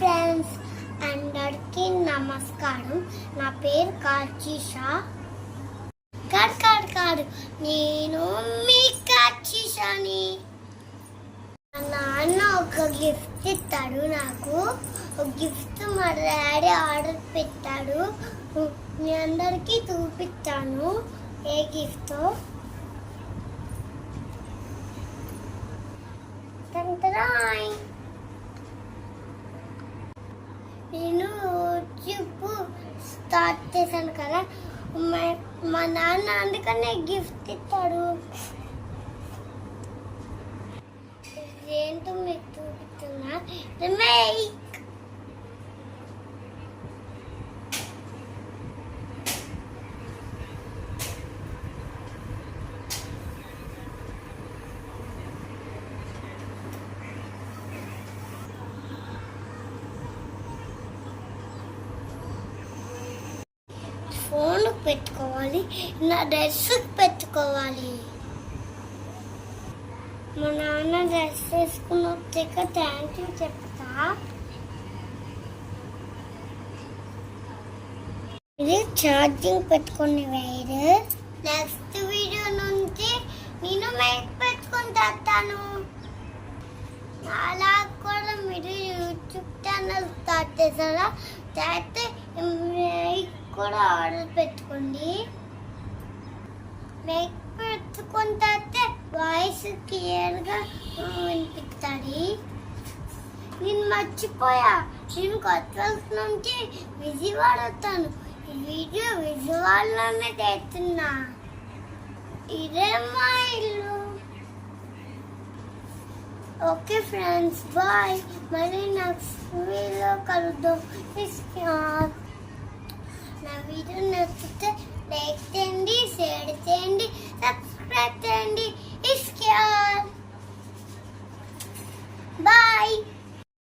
Friends అందరికీ నమస్కారం. నా పేరు కాచీషా కాదు కాదు కాదు. నేను మీ కాచీషాని మా నాన్న ఒక గిఫ్ట్ ఇస్తాడు నాకు. ఒక గిఫ్ట్ మా డాడీ ఆర్డర్ పెట్టాడు. మీ అందరికీ చూపిస్తాను. ఏ గిఫ్ట్ తంతరాయ్ నేను యూట్యూబ్ స్టార్ట్ చేశాను కదా. మా- నాన్న అందుకనే గిఫ్ట్ ఇస్తాడు. ఏంటో మీకు చూపిస్తున్నా రిమేక్ పెట్టుకోవాలి నా డ్రెస్ పెట్టుకోవాలి. మా నాన్న డ్రెస్ వేసుకుని వచ్చాక థ్యాంక్ యూ చెప్తా. ఇది ఛార్జింగ్ పెట్టుకుని వైర్. నెక్స్ట్ వీడియో నుంచి నేను మైక్ పెట్టుకుని చేస్తాను. అలా కూడా మీరు యూట్యూబ్ ఛానల్ స్టార్ట్ చేసారా అయితే మైక్ కూడా ఆర్డర్ పెట్టుకోండి. మేక్ పెట్టుకున్న తర్వాత వాయిస్ క్లియర్గా వినిపిస్తుంది. నేను మర్చిపోయా. నేను కొత్త నుంచి విజయవాడ వస్తాను. ఈ వీడియో విజయవాడలోనే తెస్తున్నా ఇదే మా ఇల్లు. Okay friends bye. మళ్ళీ నెక్స్ట్ వీడియో కలుద్దాం. വീഡിയോ നിർത്തിട്ട്